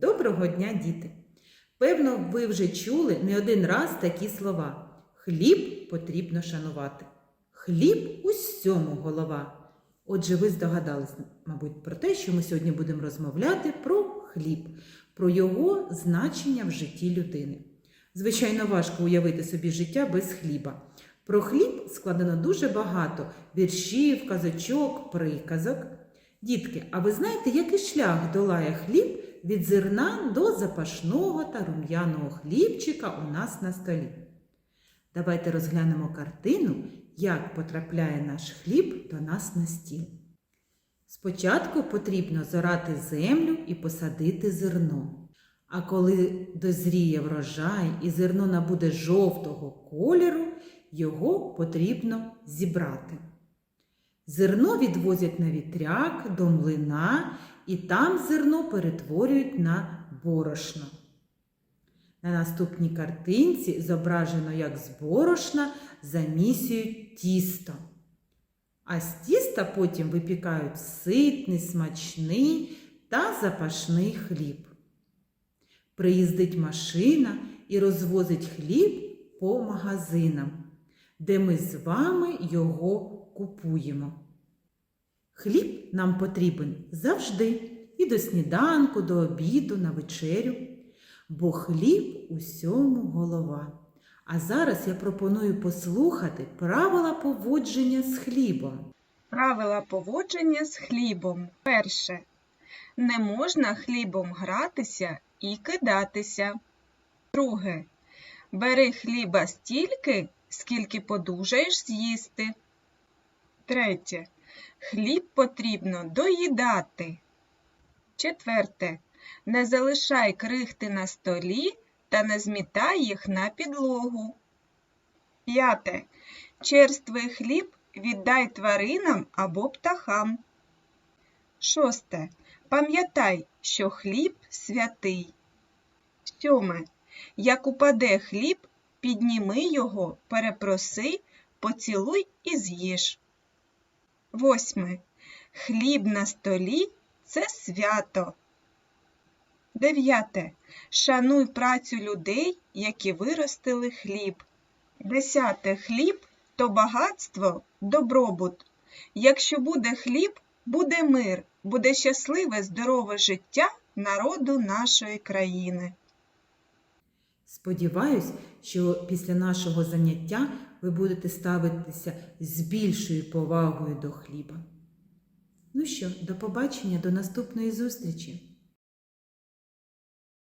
Доброго дня, діти! Певно, ви вже чули не один раз такі слова. Хліб потрібно шанувати. Хліб усьому голова. Отже, ви здогадались, мабуть, про те, що ми сьогодні будемо розмовляти про хліб, про його значення в житті людини. Звичайно, важко уявити собі життя без хліба. Про хліб складено дуже багато віршів, казочок, приказок. Дітки, а ви знаєте, який шлях долає хліб від зерна до запашного та рум'яного хлібчика у нас на столі? Давайте розглянемо картину, як потрапляє наш хліб до нас на стіл. Спочатку потрібно зорати землю і посадити зерно. А коли дозріє врожай і зерно набуде жовтого кольору, його потрібно зібрати. Зерно відвозять на вітряк до млина, і там зерно перетворюють на борошно. На наступній картинці зображено, як з борошна замісюють тісто. А з тіста потім випікають ситний, смачний та запашний хліб. Приїздить машина і розвозить хліб по магазинам, де ми з вами його купуємо. Хліб нам потрібен завжди і до сніданку, до обіду, на вечерю, бо хліб усьому голова. А зараз я пропоную послухати правила поводження з хлібом. Правила поводження з хлібом. Перше. Не можна хлібом гратися і кидатися. Друге. Бери хліба стільки, скільки подужаєш з'їсти. Третє. Хліб потрібно доїдати. Четверте. Не залишай крихти на столі та не змітай їх на підлогу. П'яте. Черствий хліб віддай тваринам або птахам. Шосте. Пам'ятай, що хліб святий. Сьоме. Як упаде хліб, підніми його, перепроси, поцілуй і з'їж. Восьме. Хліб на столі це свято. Дев'яте. Шануй працю людей, які виростили хліб. Десяте. Хліб то багатство, добробут. Якщо буде хліб, буде мир, буде щасливе, здорове життя народу нашої країни. Сподіваюсь, що після нашого заняття ви будете ставитися з більшою повагою до хліба. Ну що, до побачення, до наступної зустрічі!